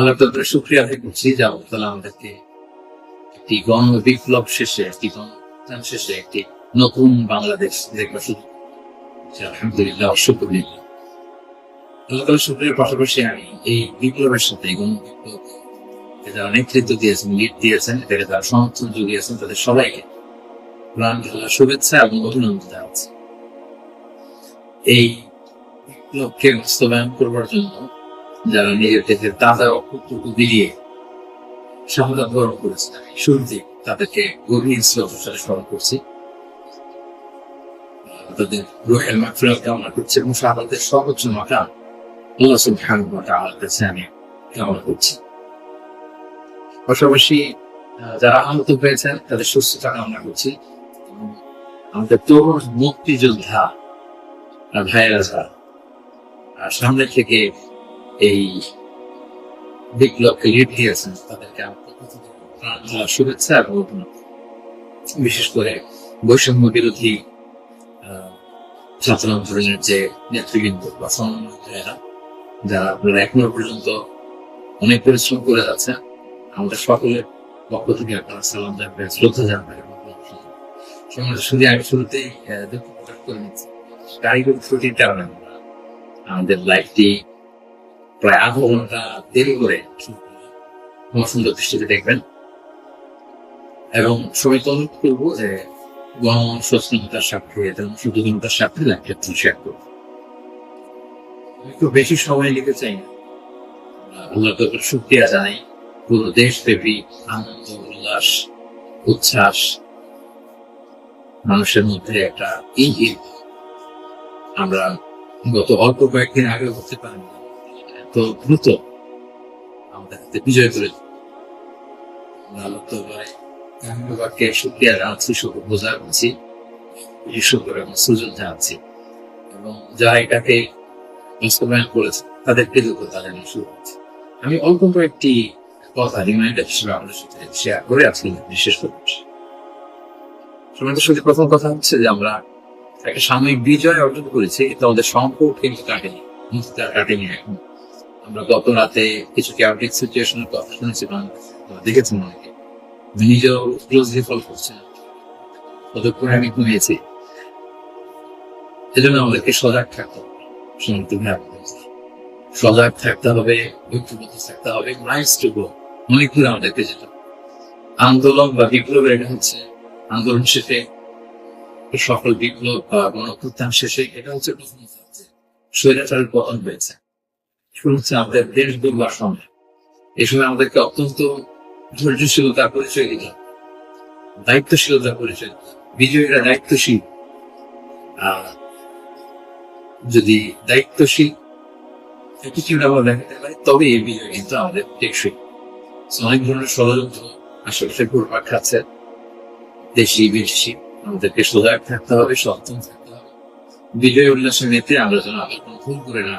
আল্লাহ তাদের শুক্রিয়া আদায় করছি যে আল্লাহ তালা আমাদেরকে একটি গণ বিপ্লব শেষে, একটি গণতান শেষে একটি নতুন বাংলাদেশ দেখবার যে আলহামদুলিল্লাহ শুক্রিয়া আল্লাহ তালা শুক্রিয়ার পাশাপাশি আমি এই বিপ্লবের সাথে গণ বিপ্লব যারা নেতৃত্ব দিয়েছেন লিড দিয়েছেন, এটাকে যারা সমর্থন জুগিয়েছেন, তাদের সবাইকে প্রাণ শুভেচ্ছা এবং অভিনন্দন জানাচ্ছি। এই বিপ্লবকে বাস্তবায়ন করবার জন্য যারা নিজের তাজা অকুটুকু বিলিয়ে শাহাদাত বরণ করেছেন আমি শুরুতে তাদেরকে গভীর শ্রদ্ধার স্মরণ করছি। তাদের রোহেল মাকফিরাত কামনা করছি এবং সর্বোচ্চ মাকাম আল্লাহ ওয়া কাছে আমি কামনা করছি। পাশাপাশি যারা আহত হয়েছেন, তাদের সুস্থতা কামনা করছি। আমাদের তরুণ মুক্তিযোদ্ধা, ভাইয়েরা সামনে থেকে এই বিপ্লবকে লিড তাদেরকে শুভেচ্ছা এবং বিশেষ করে বৈষম্য বিরোধী ছাত্র আন্দোলনের যে নেতৃবৃন্দ বা সমন্বয়কারীরা, যারা আপনারা এখনও পর্যন্ত অনেক পরিশ্রম করে যাচ্ছেন, আমাদের সকলের পক্ষ থেকে আপনারা সালাম জানবেন, শ্রদ্ধা জানবেন শুধু আমি শুরুতেই দুঃখ প্রকাশ করে নিচ্ছি। কারিগরি ত্রুটির কারণে আমাদের লাইফটি প্রায় আধা ঘণ্টা দেরি করে সুন্দর দৃষ্টিতে দেখবেন। এবং সবাইকে অনুরোধ করব যে গণ সচেতনতার সাথে এবং সচেতনতার সাথে লাইফটা শেয়ার করব। একটু বেশি সময় নিতে চাই না। আল্লাহ শুক্রিয়া জানাই পুরো দেশব্যাপী আনন্দ, উল্লাস, উচ্ছ্বাস, মানুষের মধ্যে একটা ইঙ্গিত। আমরা গত অল্প কয়েকদিন আগে করতে পারিনি। এত দ্রুত আমাদের হাতে বিজয় করে আল্লাহ ধন্যবাদকে শুক্রিয়া জানাচ্ছি বোঝা। করছি সুযোগ জানাচ্ছি এবং যারা এটাকে বাস্তবায়ন করেছে তাদেরকে শুরু করছি। আমি অল্প কয়েকটি কথা রিমাইন্ডার হিসেবে আমাদের সাথে শেয়ার করে আজকে বিশেষ করছি তোমাদের সাথে প্রথম কথা হচ্ছে যে আমরা একটা সাময়িক বিজয় অর্জন করেছি, কিন্তু আমাদের সম্পর্ক কিন্তু কাটেনি। কাটেনি এখন। আমরা গত রাতে কিছু সিচুয়েশনের কথা দেখেছেন অনেকে আমি ঘুমিয়েছি। এজন্য আমাদেরকে সজাগ থাকতে সজাগ থাকতে হবে, ঐক্যবদ্ধ থাকতে হবে টু গো আমাদেরকে আন্দোলন বা বিপ্লবের এটা হচ্ছে আন্দোলন শেষে, সফল বিপ্লব বা গণপ্রত্যান শেষে, এটা হচ্ছে প্রথম স্বৈরাচারের পতন হয়েছে। শুরু আমাদের দেশ দুর্বার সময় এই সময় আমাদেরকে অত্যন্ত ধৈর্যশীলতার পরিচয় দায়িত্বশীলতার পরিচয় বিজয়ীরা দায়িত্বশীল। যদি দায়িত্বশীল আমরা দেখাতে পারি তবে এই বিজয় কিন্তু আমাদের টেকসই। অনেক ধরনের ষড়যন্ত্র আশেপাশে ঘুরপাক খাচ্ছে। দেশি, বিদেশি, আমাদেরকে সজাগ থাকতে হবে, সচেতন থাকতে হবে। বিজয় উল্লাসের যেন আবার কোনো ভুল করে না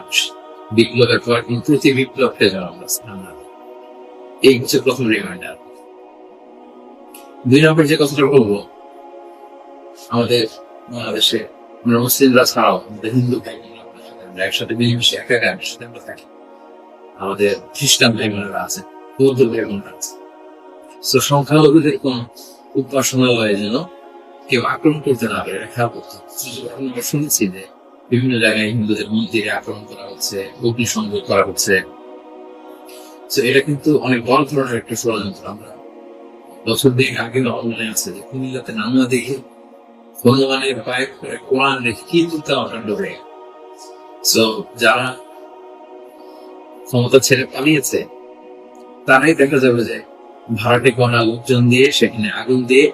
বিপ্লবের পর প্রতি বিপ্লবকে স্থান এই হচ্ছে প্রথম রিমাইন্ডার দুই নম্বর যে কথাটা বলব, আমাদের বাংলাদেশে আমরা মুসলিমরা ছাড়াও আমাদের হিন্দু ভাই একসাথে মিলেমিশে একাকার সাথে আমরা থাকি। আমাদের খ্রিস্টান ভাই বোনেরা আছে, বৌদ্ধ ভাই বোনেরা আছে। তো সংখ্যালঘুদের কোন উপাসনালয়ে যেন কেউ আক্রমণ করতে না পারে খেয়াল করতে। শুনেছি যে বিভিন্ন জায়গায় হিন্দুদের মন্দিরে আক্রমণ করা হচ্ছে অগ্নিসংযোগ করা হচ্ছে। তো এটা কিন্তু অনেক বড় ধরনের একটা ষড়যন্ত্র আমরা বছর দিক আগে মনে আছে যে কুমিল্লাতে নামা দেখে ভগবানের পায়ে করে কোরআন রেখে কি তুলতে অকাণ্ড হয়ে। সো যারা ক্ষমতা ছেড়ে পালিয়েছে, তারাই দেখা যাবে যে ভাড়াটে কোনা লোকজন দিয়ে সেখানে আগুন দিয়ে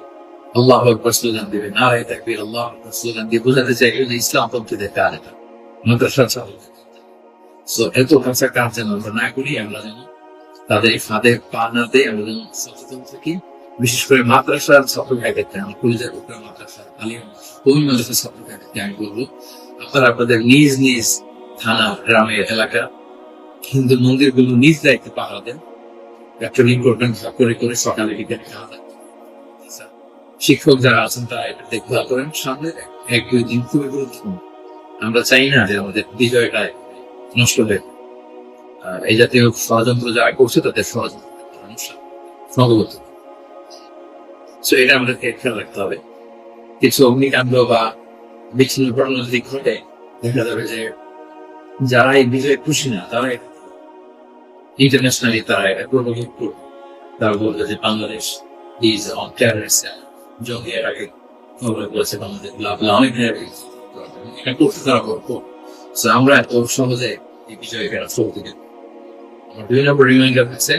আল্লাহ আকবর স্লোগান দেবে থাকবে আল্লাহ স্লোগান দিয়ে বোঝাতে চাইবে যে ইসলাম পন্থীদের সো এত কাঁচা কাজ যেন আমরা না করি, আমরা যেন তাদের এই ফাঁদে পা না দেয় আমরা যেন সচেতন থাকি। বিশেষ করে মাদ্রাসার ছাত্র আমি কলিজার উপরে আলিম ওই মাদ্রাসার ছাত্র আমি বলব, আপনারা আপনাদের নিজ নিজ থানা গ্রামের এলাকা, হিন্দু মন্দিরগুলো নিজ দায়িত্বে পাহারা দেন। প্যাট্রোলিং করবেন করে করে সকালে বিকেলে খাওয়া শিক্ষক যারা আছেন, তারা এটা দেখভাল করেন। সামনে এক, দুই দিন খুবই গুরুত্বপূর্ণ। আমরা চাই না যে আমাদের বিজয়টা নষ্ট হয়ে এই জাতীয় ষড়যন্ত্র যারা করছে, তাদের ষড়যন্ত্র সম্ভবত সো এটা আমাদেরকে খেয়াল রাখতে হবে। কিছু অগ্নিকাণ্ড বা বিচ্ছিন্ন ঘটনা যদি ঘটে, দেখা যাবে যে যারা এই বিজয়ে খুশি না তারা ইন্টারন্যাশনালি তারা এটা প্রমোট করবে। তারা বলবে যে বাংলাদেশ ইজ অন টেররিস্ট এর আমরা এত সহজে এই আমার দুই নম্বর রিমাইন্ডার হচ্ছে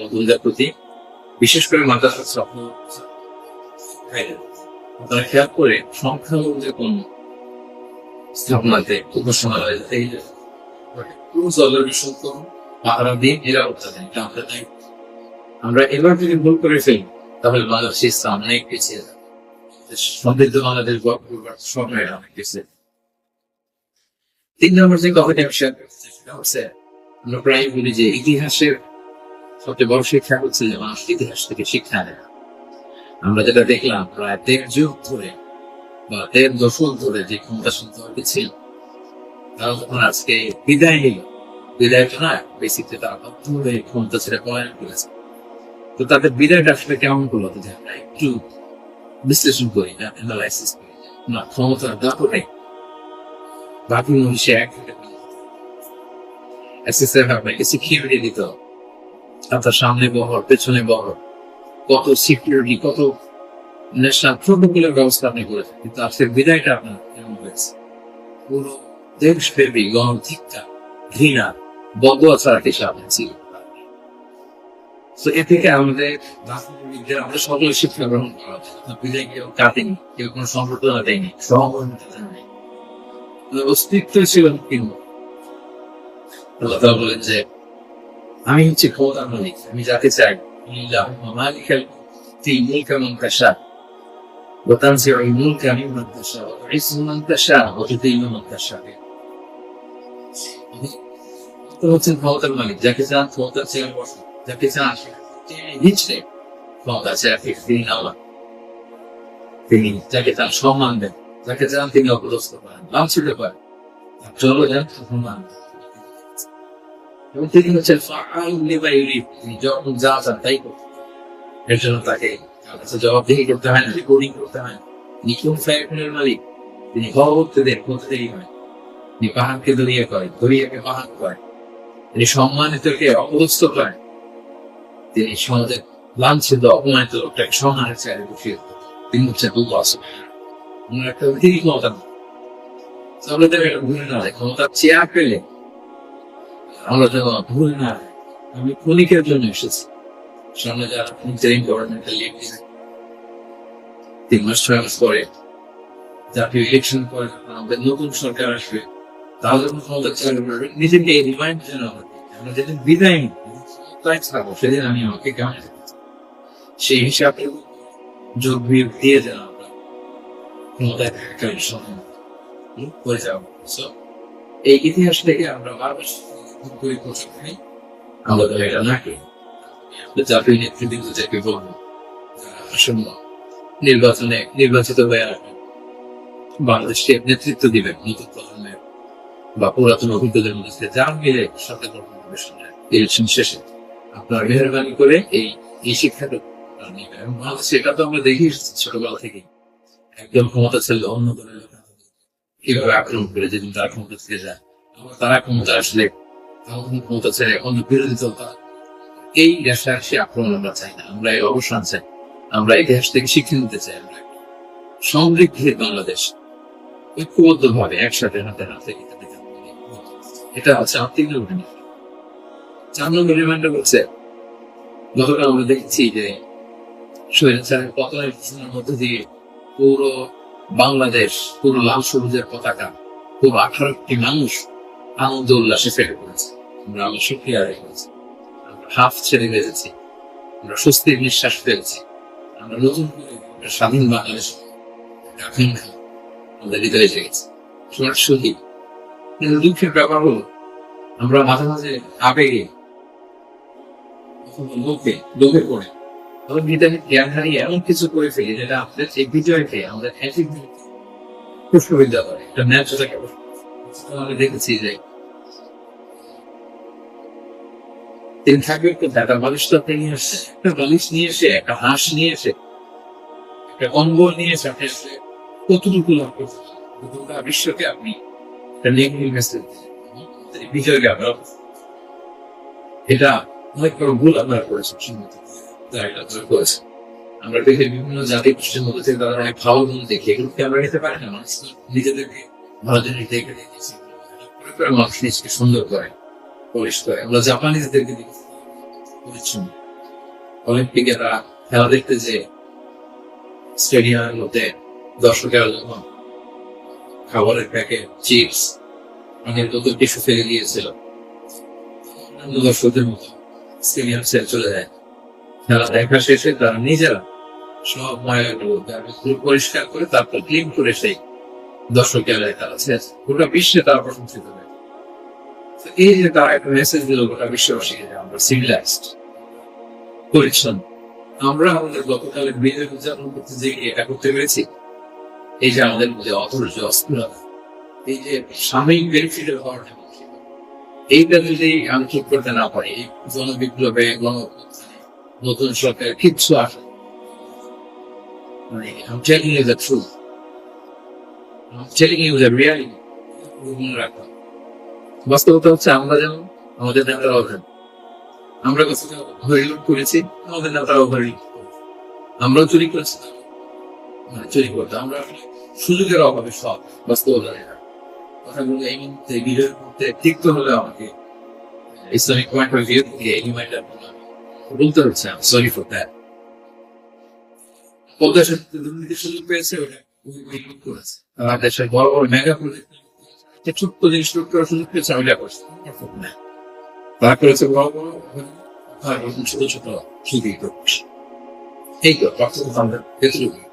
বন্ধুদের প্রতি। বিশেষ করে স্বপ্ন তারা খেয়াল করে সংখ্যালঘুদের কোন স্থাপনাতে উপাসনালয় এই অবজারভেশন করুন পাহারা দিয়ে আমরা এবার যদি ভুল করে ফেলি তাহলে বাংলাদেশ ইসলাম অনেক পিছিয়ে যাবে। সমৃদ্ধ বাংলাদেশ গড় করবার সময় অনেক পিছিয়ে। তিন নম্বর যে কথাটি আমি শেয়ার চাই, সেটা হচ্ছে আমরা প্রায় বলি যে ইতিহাসের সবচেয়ে বড় শিক্ষা হচ্ছে যে মানুষ ইতিহাস থেকে শিক্ষা নেয়। আমরা যেটা দেখলাম, প্রায় দেড় যুগ ধরে বা দেড় দশক ধরে যে ক্ষমতা শুনতে ছিল, তারা যখন আজকে বিদায় নিল, বিদায় তো না তারা বাধ্য হয়ে ক্ষমতা ছেড়ে পলায়ন করেছে। তো তাদের বিদায়টা আসলে কেমন করল? যদি আমরা একটু বিশ্লেষণ করি না অ্যানালাইসিস করি না। ক্ষমতার দাপটে বাকি মহিষে এক সিকিউরিটি দিত। আপনার সামনে বহর, পেছনে বহর, কত সিকিউরিটি কত ন্যাশনাল প্রোটোকলের ব্যবস্থা আপনি করেছেন কিন্তু আজকের বিদায়টা আপনার কেমন হয়েছে? পুরো দেশব্যাপী গণধিক্ষা ঘৃণা, বদয়া ছাড়া কিছু আপনার ছিল। তো এ থেকে আমাদের রাজনীতিবিদদের আমরা সকলে শিক্ষা গ্রহণ করা বিদায় কেউ কাটেনি, কেউ কোনো সম্পর্কতা দেয়নি সহমর্মিতা অস্তিত্ব ছিল কিন্তু আল্লাহ বলেন যে, আমি হচ্ছে ক্ষমতার মালিক, আমি যাকে চাই তুই মুলকা মান তাশা ওয়া তানজিউল মুলকা মিম্মান তাশা ওয়া তুইজ্জু মান তাশা ওয়া তুযিল্লু মান তাশা তো হচ্ছেন ক্ষমতার মালিক, যাকে চান ক্ষমতার চেয়ার বসেন যাকে চান তিনি নিচ্ছে ক্ষমতা চেয়ার থেকে তিনি আল্লাহ। তিনি যাকে চান সম্মান দেন, যাকে চান তিনি অপদস্থ করেন, লাঞ্ছিত করেন চলো যান সম্মান এবং তিনি হচ্ছেন। তিনি যখন যা চান তাই করতে এর জন্য তাকে জবাবদিহি করতে হয় না রিপোর্টিং করতে হয় না। তিনি কোন মালিক? তিনি হওয়াতে দেন হয়। তিনি পাহাড়কে দরিয়া করেন দরিয়াকে পাহাড় করেন। তিনি সম্মানিতকে অপদস্থ করেন। তিনি সমাজের লাঞ্ছিত অপমানিত লোকটাকে সম্মানের চাইলে বসিয়ে। তিনি হচ্ছেন সুবহানাহু আমরা একটা অতিরিক্ত ক্ষমতা না। তো আমরা তো এটা ভুলে না। ক্ষমতার চেয়ার পেলে আমরা যেন ভুলে না। আমি ক্ষণিকের জন্য এসেছি সামনে যারা ইন্টারিম গভর্নমেন্টের লিড তিন মাস ছয় মাস পরে জাতীয় ইলেকশন পরে আমাদের নতুন সরকার আসবে তাহলে ক্ষমতা চালু নিজেকে রিমাইন্ড যেন আমরা যেদিন বিদায় তাই থাকব সেদিন আমি আমাকে কেমন সেই হিসাবে যোগ দিয়ে এই ইতিহাস থেকে আমরা বারবার নির্বাচনে নির্বাচিত হয়ে আসবেন বাংলাদেশকে নেতৃত্ব দিবেন নতুন প্রজন্মের বা পুরাতন অভিজ্ঞদের মধ্যে যার মিলে সরকার গঠন করবে ইলেকশন শেষে। আপনার মেহরবানি করে এই এই শিক্ষাটা তো আমরা দেখি ছোটবেলা থেকেই। একদম ক্ষমতা ছিল অন্য দলের কীভাবে আক্রমণ করে যেদিন তারা ক্ষমতা থেকে যায় তারা ক্ষমতা আসলে তখন ক্ষমতা ছেড়ে বিরোধী দল এই আক্রমণ আমরা চাই না, আমরা এই অবসান চাই। আমরা ইতিহাস থেকে শিক্ষা নিতে চাই আমরা। সমৃদ্ধির বাংলাদেশ। ঐক্যবদ্ধ ভাবে একসাথে হাতে হাতে। এটা হচ্ছে আমার হচ্ছে গতকাল আমরা দেখছি যে মধ্যে দিয়ে পুরো বাংলাদেশ, পুরো লাল সবুজের পতাকা, পুরো আঠারোটি মানুষ আনন্দ উল্লাসে ফেলে পড়েছে। আমরা আমার সুক্রিয়া আদায় করেছি। আমরা হাফ ছেড়ে আমরা স্বস্তির নিঃশ্বাস ফেলেছি আমরা নতুন করে স্বাধীন বাংলাদেশ আকাঙ্ক্ষা আমাদের হৃদয়ে জেগেছে কিন্তু দুঃখের ব্যাপার হলো, আমরা মাঝে মাঝে আবেগে লোকে লোকে পড়ে। তখন ভিতরে জ্ঞান হারিয়ে এমন কিছু করে ফেলি যেটা আমাদের এই বিজয়কে আমাদের অ্যাটিক প্রশ্নবিদ্যা করে, একটা ন্যাচুরাল আমরা দেখেছি যে তিনি থাকবে কোথায় একটা বালিশ তো নিয়ে আসছে। একটা বালিশ নিয়ে এসে, একটা হাঁস নিয়ে এসে, একটা কম্বল নিয়ে এসে আপনি কতটুকু লাভ করতে গোটা বিশ্বকে আপনি একটা নেগেটিভ মেসেজ বিজয়কে আমরা এটা অনেক বড় ভুল আপনারা আপনারা করেছেন আমরা দেখে বিভিন্ন জাতি গোষ্ঠীর মধ্যে থেকে তারা অনেক ভালো গুণ দেখি এগুলোকে আমরা নিতে পারি না? মানুষ নিজেদেরকে ভালো জিনিস দেখে দেখেছি মানুষ নিজকে সুন্দর করে পরিশ করে। আমরা জাপানিজদেরকে দেখি পরিচ্ছন্ন অলিম্পিকে তারা খেলা দেখতে যে স্টেডিয়ামের মধ্যে দর্শকেরা যখন খাবারের প্যাকেট, চিপস, অনেক নতুন টিস্যু ফেলে দিয়েছিল। দর্শকদের মতো। চলে যায় খেলা দেখা শেষে তারা নিজেরা সব ময়লাগুলো পরিষ্কার করে তারপর ক্লিন করে সেই খেলা শেষ। গোটা বিশ্বে তারা প্রশংসিত হয় এই যে তারা একটা মেসেজ দিল গোটা বিশ্ববাসীকে আমরা সিভিলাইজড পরিচ্ছন্ন। আমরা আমাদের গতকালের বিজয় উদযাপন করতে যে এটা করতে পেরেছি, এই যে আমাদের মধ্যে অধৈর্য, অস্থিরতা, এই যে সাময়িক বেনিফিটের হওয়াটা এইটা যদি আমি করতে না পারি জনবিপ্লবে নতুন সরকার কিচ্ছু আসে মানে বাস্তবতা হচ্ছে আমরা যেমন, আমাদের নেতারা অধীন আমরা ওভারলোড করেছি, আমাদের নেতারা ওভারলোড আমরাও চুরি করেছি। মানে চুরি করতে, আমরা সুযোগের অভাবে সব বাস্তবতা। কথাগুলো এই মুহূর্তে বিজয়ের মুহূর্তে ঠিক তো হলে আমাকে ইসলামিক পয়েন্ট অফ ভিউ থেকে এই রিমাইন্ডার বলতে হচ্ছে সরি ফর দ্যাট পদ্মা সেতুতে দুর্নীতি সুযোগ পেয়েছে, ওটা করেছে আর দেশের বড় বড় মেগা প্রজেক্ট যে ছোট্ট জিনিস লুট করার সুযোগ পেয়েছে ওইটা করছে। না তারা করেছে বড় বড় ছোট ছোট সুযোগ এই তো অর্থনীতি আমাদের তো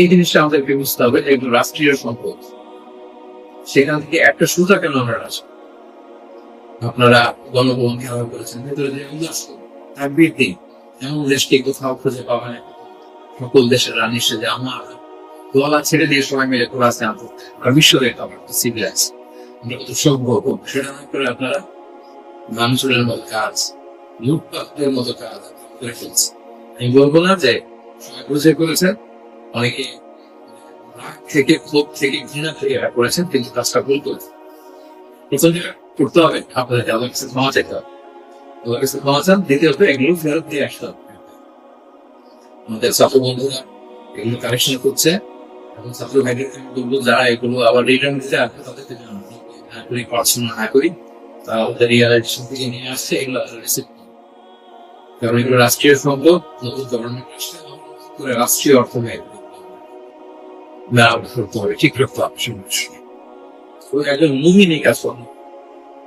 এই জিনিসটা আমাদেরকে বুঝতে হবে এগুলো রাষ্ট্রীয় সম্পদ। সেখান থেকে একটা সুতা কেন আমরা রাখছি আপনারা গণভবন খেলা করেছেন, ভেতরে যে এভরিথিং এমন দেশকে কোথাও খুঁজে পাবেন না। সকল দেশের রানী সে যে আমার গলা ছেড়ে দিয়ে সবাই মিলে কোরআসে আনতে আর বিশ্ব দেখা আমার সিভিলাইজ আমরা কত সভ্য খুব সেটা না করে আপনারা মানুষের মতো কাজ, লুটপাটের মতো কাজ করে ফেলছে আমি বলব না যে সবাই বুঝে করেছেন অনেকে রাগ থেকে, ক্ষোভ থেকে ঘৃণা থেকে এরা করেছেন, কিন্তু কাজটা ভুল করেছেন। করতে হবে কাছে ক্ষমা চাইতে হবে। কাছে ক্ষমা চান, দ্বিতীয়ত এগুলো ফেরত দিয়ে আসতে হবে। আমাদের ছাত্র বন্ধুরা এগুলো করছে, এবং ছাত্র ভাইদের বলব, যারা এগুলো আবার রিটার্ন দিতে আসবে তাদেরকে জানাব করি না করি রাষ্ট্রীয় সম্পদ, নতুন গভর্নমেন্ট রাষ্ট্রীয় অর্থ ব্যয় রাখতে হবে সমাজ তো একজন মুমিন এই কাজ করবে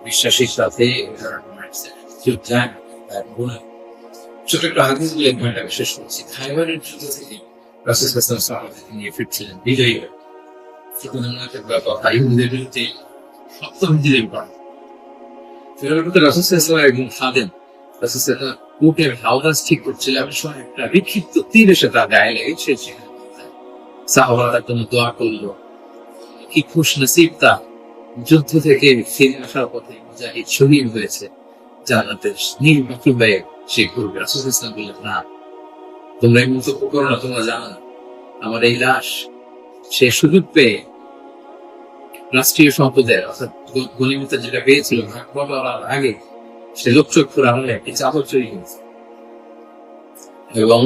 বিশ্বাসীর সাথে যোদ্ধা তার গুণা। ছোট একটা হাদিস বলে একটা বিশেষ করছি। খাইবারের যুদ্ধ থেকে রাসুল হাসান সাহাবাদেরকে নিয়ে ফিরছিলেন, বিজয়ী ওনাকে কথা ইহুদিদের বিরুদ্ধে সপ্তম হিজরির পর ফেরার পথে রাসুল ইসলাম একজন খাদেন রাসুল ইসলাম উটের হাওদাস ঠিক করছিল এমন সময় একটা বিক্ষিপ্ত তীর এসে তার গায়ে লেগেছে সাহাবারা তার জন্য দোয়া কি খুশ যুদ্ধ থেকে ফিরে আসার পথে মুজাহিদ শহীদ হয়েছে। জান্নাতের রাসুল ইসলাম বললেন, না, তোমরা এই করো না, তোমরা জানো না। আমার এই লাশ সে সুযোগ পেয়ে রাষ্ট্রীয় সম্পদের অর্থাৎ গণিমতা যেটা পেয়েছিল আগে সে লোকচক্ষুর আড়ালে একটি চাদর চুরি করেছে। এবং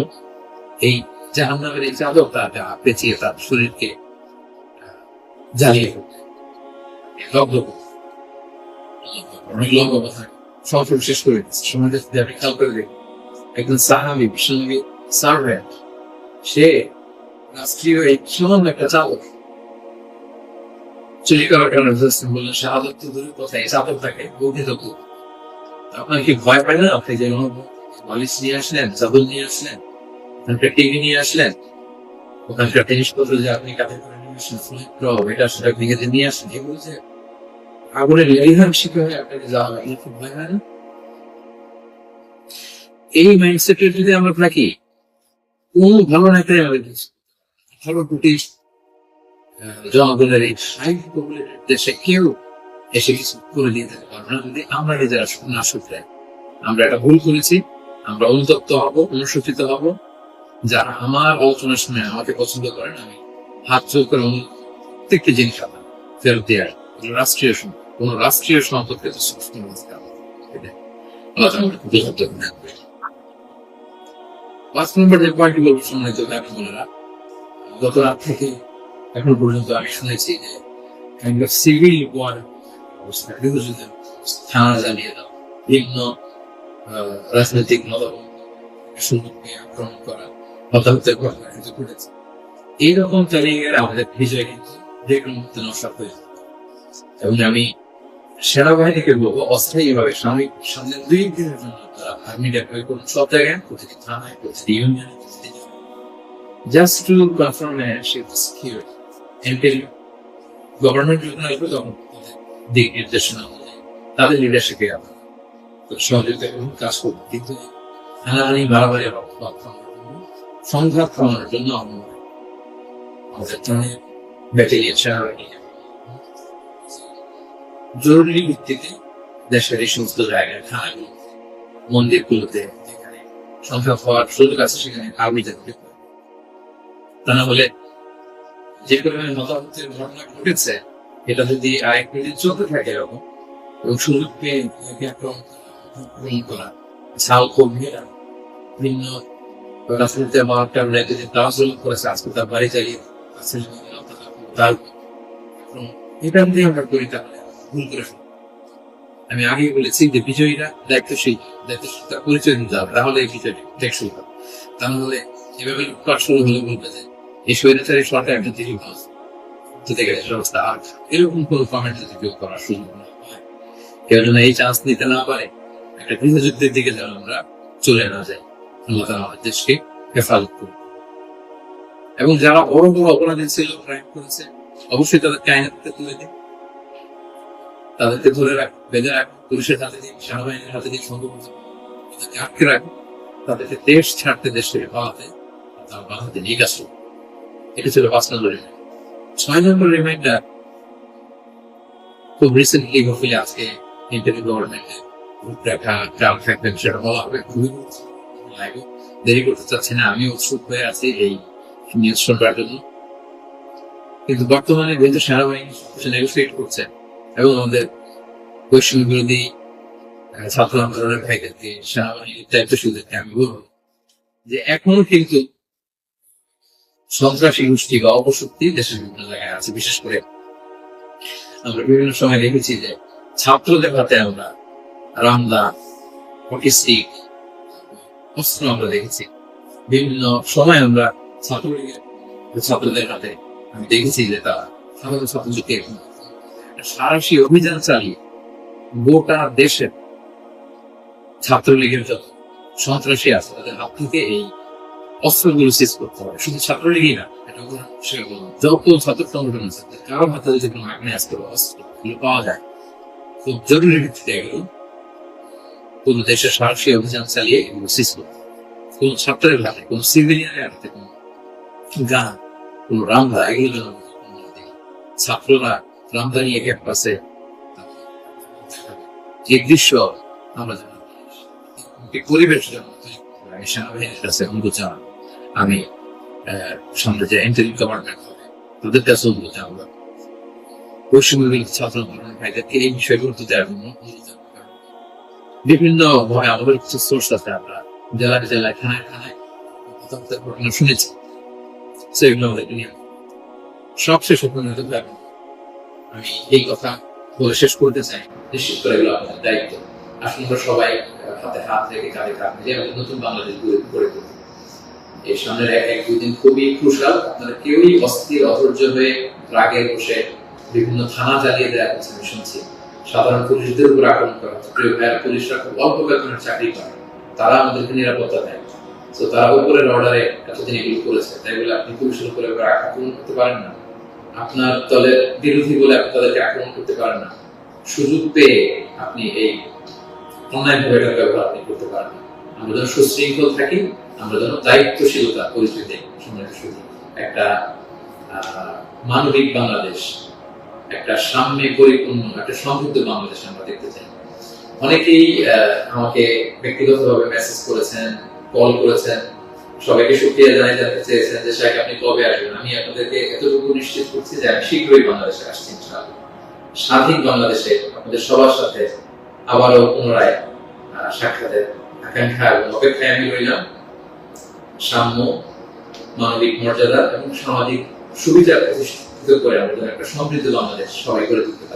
এই জাহান্নামের এই চাদর তাকে পেঁচিয়ে তার শরীরকে জ্বালিয়ে। লগ্ন। অনেক লগ্ন থাকে সফর শেষ করে সময় যদি আপনি খেয়াল করে দেখুন, একজন সাহাবি, বিশ্বনবী সার্ভেন্ট, সে রাষ্ট্রীয় এই সামান্য একটা চাদর চুরি ভয় পায় না আপনি যে বালিশ নিয়ে আসলেন, চাদর নিয়ে আসলেন ওখানকার টিভি নিয়ে আসলেন? ওখানকার জিনিসপত্র যে আপনি কাঁধে করে নিয়ে আসলেন এটা সেটা ভেঙে নিয়ে আসলেন এগুলো যে আগুনের শিখে হয়ে আপনাকে যাওয়া এটা কি ভয় হয় না? এই মাইন্ডসেটের যদি আমরা থাকি, কোন ভালো নেতাই আমাদের ভালো জনগণের এই দেশে কেউ এসে কিছু করে দিয়ে পারব না। যদি আমরা নিজেরা না শুধরাই, আমরা একটা ভুল করেছি, আমরা অনুতপ্ত হব, অনুশোচিত হব যারা আমার আলোচনা শুনে আমাকে পছন্দ করেন আমি। হাত চোখ করে প্রত্যেকটি জিনিস আমার ফেরত দেওয়ার রাষ্ট্রীয় কোন রাষ্ট্রীয় এখন পর্যন্ত আমি শুনেছি থানা বিভিন্ন রাজনৈতিক মতামত আক্রমণ করা। এইরকম আমাদের বিজয় কিন্তু মুহূর্তে নষ্ট হয়ে এবং আমি সেনাবাহিনীকে বলব অস্থায়ীভাবে সাময়িক সামনে দুই দিনের জন্য তারা আর্মি ডেপ্লয় করুন। সব জায়গায় প্রতিটি থানায় প্রতিটি ইউনিয়নে জাস্ট টু কনফার্ম গভর্নমেন্ট যখন আসবে তখন দিক নির্দেশনা তাদের লিডারশিপে আমরা সহযোগিতা করুন কাজ করব কিন্তু জন্য, সংঘাত কমানোর জন্য জরুরি ভিত্তিতে দেশের এই সমস্ত জায়গায় থানাগুলো মন্দিরগুলোতে যেখানে সংখ্যা হওয়ার সুযোগ আছে সেখানে আর্মি থাকবে তা না হলে যে পরিমাণে মতামতের ঘটনা ঘটেছে এটা যদি আরেক মিনিট চলতে থাকে এরকম এবং সুযোগ পেয়ে আক্রমণ করা, আক্রমণ করা ছাল তাজল করেছে, আজকে তার বাড়ি তার এটা দিয়ে আমরা করি তাহলে ভুল করে আমি আগেই বলেছি যে বিজয়ীরা দায়িত্বশীল, দায়িত্বশীলতা পরিচয় দিতে হবে, তাহলে এই বিজয়টি টেকসই হবে তা এভাবে লুটপাট শুরু হলে বলবে যে, এই স্বৈরাচারী সরকার একটা যেতে গেলে ব্যবস্থা আর এরকম কোনো কমেন্ট যদি কেউ করার সুযোগ না কেউ যেন এই চান্স নিতে না পারে, একটা গৃহযুদ্ধের দিকে যেন আমরা চলে না যাই। আল্লাহ আমাদের দেশকে হেফাজত করুন। এবং যারা বড় বড় অপরাধী ছিল ক্রাইম করেছে অবশ্যই তাদেরকে আইনের হাতে তুলে দিন। তাদেরকে ধরে রাখ বেঁধে রাখ পুলিশের হাতে দিন সেনাবাহিনীর হাতে দিন তাদেরকে আটকে রাখুন তাদেরকে দেশ ছাড়তে দেশ পাওয়াতে তার বাঁধাতে নিয়ে গেছে এটা ছিল পাঁচ নম্বর রিমাইন্ড ছয় নম্বর রিমাইন্ডার খুব রিসেন্টলি হপিলে আজকে ইন্টারভিউ গভর্নমেন্টে রূপরেখা চাল থাকবেন সেটা বলা হবে। খুবই গুরুত্বপূর্ণ লাগে দেরি করতে চাচ্ছি না আমি উৎসুক হয়ে আছি এই নিউজ শুনবার জন্য। কিন্তু বর্তমানে যেহেতু সেনাবাহিনী নেগোসিয়েট করছে এবং আমাদের বৈষম্য বিরোধী ছাত্র আন্দোলনের ভাইদেরকে সেনাবাহিনীর আমি বলব যে এখনও কিন্তু সন্ত্রাসী গোষ্ঠী বা অপশক্তি দেশের বিভিন্ন জায়গায় আছে। বিশেষ করে আমরা বিভিন্ন সময় দেখেছি যে ছাত্রদের হাতে আমরা রামদা অস্ত্র আমরা দেখেছি বিভিন্ন সময় আমরা ছাত্রলীগের ছাত্রদের হাতে আমি দেখেছি যে তারা সাধারণ ছাত্রদেরকে অভিযান চালিয়ে গোটা দেশের ছাত্রলীগের যত সন্ত্রাসী আছে, তাদের হাত থেকে এই অস্ত্রগুলো সিজ করতে হবে শুধু ছাত্রলীগই না। যত ছাত্র সংগঠন আছে কারও হাতে যদি কোনো আগ্নেয়াস্ত্র অস্ত্র পাওয়া যায়, খুব জরুরি ভিত্তিতে এগুলো কোন দেশের সাহসী অভিযান চালিয়ে এগুলো হবে। কোন ছাত্রের হাতে, কোন সিভিলিয়ানের হাতে কোন গান, কোন রামদা এগুলো। ছাত্ররা রামদা নিয়ে ক্যাম্পাসে এই দৃশ্য আমরা এই পরিবেশ সেনাবাহিনীর কাছে আমি সামনে যে ইন্টারিম হবে, তাদের কাছে অনুরোধ জানাব পশ্চিম ছাত্র এই বিষয়গুলোতে দেওয়ার বিভিন্ন ভয়, আমাদের কিছু সোর্স আছে আমরা। জেলায় জেলায় খানায় খানায় ঘটনা শুনেছি। সেগুলো আমাদের নিয়ে সবশেষ উপনীত হবে আমি এই কথা বলে শেষ করতে চাই। নিশ্চিত করে এগুলো আমাদের দায়িত্ব। আসুন আমরা সবাই হাতে হাত রেখে কাঁধে কাঁধ মিলিয়ে আমাদের নতুন বাংলাদেশ গড়ে তুলি এই সামনের এক এক দুই দিন খুবই ক্রুশাল আপনারা কেউই অস্থির, অধৈর্য হয়ে রাগে বসে বিভিন্ন থানা জ্বালিয়ে দেওয়া হচ্ছে আমি শুনছি। সাধারণ পুলিশদের উপর আক্রমণ করা হচ্ছে প্রিয় ভাইয়ের পুলিশরা খুব অল্প বেতনের চাকরি করে তারা আমাদেরকে নিরাপত্তা দেয়। তো তারা উপরের অর্ডারে এতদিন এগুলো করেছে। তাই বলে আপনি পুলিশের উপরে এবার আক্রমণ করতে পারেন না। আপনার দলের বিরোধী বলে আপনি তাদেরকে আক্রমণ করতে পারেন না। সুযোগ পেয়ে আপনি এই অনলাইন ভাবে ব্যবহার আপনি করতে পারেন না। আমরা যেন সুশৃঙ্খল থাকি, আমরা যেন দায়িত্বশীলতা পরিচয় দেই সময়ের শুধু একটা মানবিক বাংলাদেশ একটা সামনে পরিপূর্ণ একটা সমৃদ্ধ বাংলাদেশ আমরা দেখতে চাই। অনেকেই আমাকে ব্যক্তিগতভাবে মেসেজ করেছেন কল করেছেন। সবাইকে সুক্রিয়া জানাই জানতে চেয়েছেন যে শাহেখ আপনি কবে আসবেন? আমি আপনাদেরকে এতটুকু নিশ্চিত করছি যে, আমি শীঘ্রই বাংলাদেশে আসছি স্বাধীন বাংলাদেশে আপনাদের সবার সাথে আবারও পুনরায় সাক্ষাতের আকাঙ্ক্ষা এবং অপেক্ষায় আমি রইলাম। সাম্য, মানবিক মর্যাদা এবং সামাজিক সুবিধা প্রতিষ্ঠিত করে আমাদের একটা সমৃদ্ধ বাংলাদেশ সবাই করে তুলতে পারি।